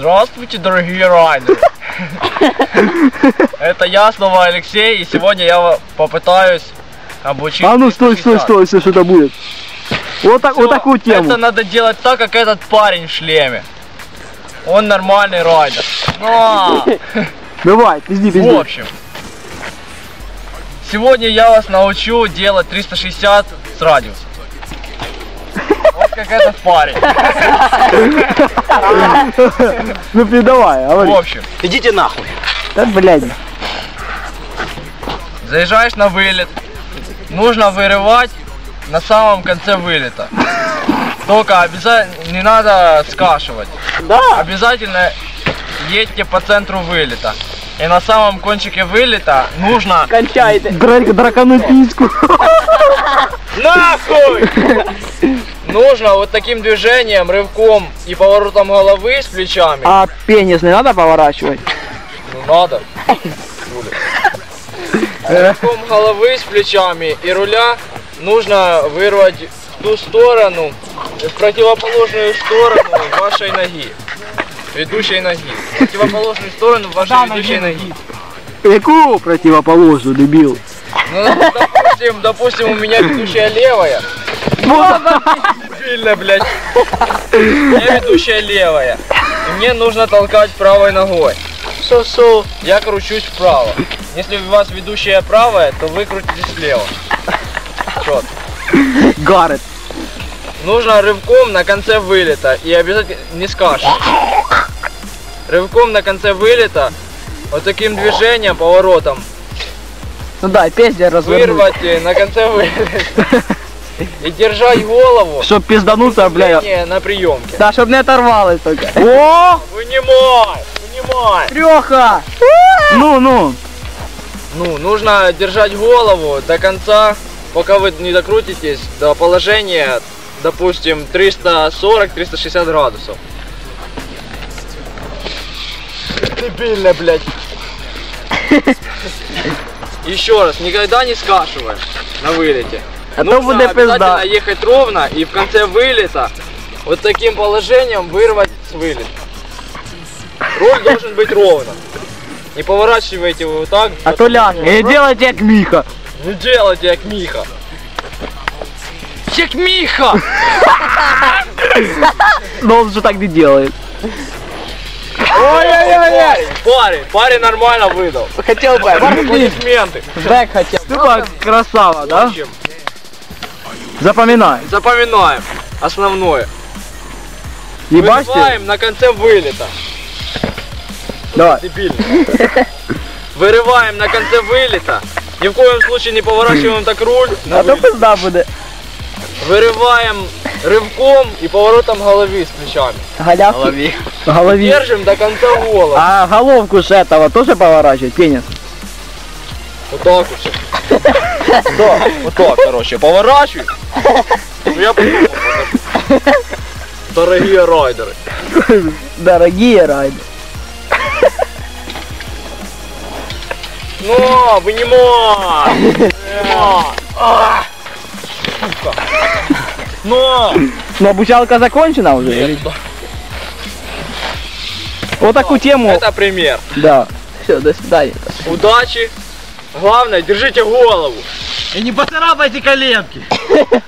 Здравствуйте, дорогие райдеры. Это я снова Алексей, и сегодня я попытаюсь обучить... А ну стой, стой, 360. стой, если что-то будет. Вот, так, Всё, вот такую тему. Это надо делать так, как этот парень в шлеме. Он нормальный райдер. Но, Давай, пизди, пизди. в общем, сегодня я вас научу делать 360 с радиусом. Как этот парень. Ну пи- давай, В говори. общем, Идите нахуй. Да, блядь. заезжаешь на вылет, нужно вырывать на самом конце вылета. Только обязательно не надо скашивать. Да. Обязательно едьте по центру вылета. И на самом кончике вылета нужно... Кончайте. Драк, дракану письку. Нахуй! Нужно вот таким движением, рывком и поворотом головы с плечами. А пенис не надо поворачивать? Ну надо. Рывком головы с плечами и руля нужно вырвать в ту сторону, в противоположную сторону вашей ноги. Ведущей ноги. В противоположную сторону вашей ведущей ноги. Какую противоположную, дебил? Ну, допустим, допустим, у меня ведущая левая. Сильно, блядь. Меня ведущая левая. И мне нужно толкать правой ногой. Сосо. Я кручусь вправо. Если у вас ведущая правая, то вы крутитесь влево. Чёт. Гаррет. Нужно рывком на конце вылета и обязательно не скажешь. Рывком на конце вылета, вот таким движением, поворотом, Ну да, пиздец развернуть. вырвать на конце вылета. И держать голову Чтоб пиздануться, бля. не, на приемке. Да, чтоб не оторвалось только. О! Вынимай! Вынимай! Треха! Ну, ну. Ну, нужно держать голову до конца, пока вы не докрутитесь до положения, допустим, 340-360 градусов. Дебильно, блядь. Еще раз, никогда не скашивай на вылете. А то Нужно будет обязательно пизда. ехать ровно и в конце вылета вот таким положением вырвать с вылета. Руль должен быть ровно. Не поворачивайте его вот так. А то ляг. И делайте как Миха. Не делайте как Миха. Как Миха! Но он же так не делает. Ой-ой-ой! Парень, парень нормально выдал. Хотел бы. Аплодисменты. Бэк хотел. Тупо красава, да? Общем, Запоминай. запоминаем основное. Ебашьте? Вырываем на конце вылета. Давай. Дебильно. Вырываем на конце вылета. Ни в коем случае не поворачиваем так руль. А то пизда буде. Вырываем рывком и поворотом головы с плечами. Голявки. Голови. Держим до конца головы. А головку с этого тоже поворачивать, пенис? Вот так вот. Да, вот так, короче, поворачивай. Ну я подумал. Дорогие райдеры. Дорогие райды. Ну, вынимай! Вынимай! А, Сука! Ну! Но обучалка закончена уже? Нет, Вот такую тему. Это пример. Да. Все, до свидания. Удачи. Главное, держите голову. И не поцарапайте коленки.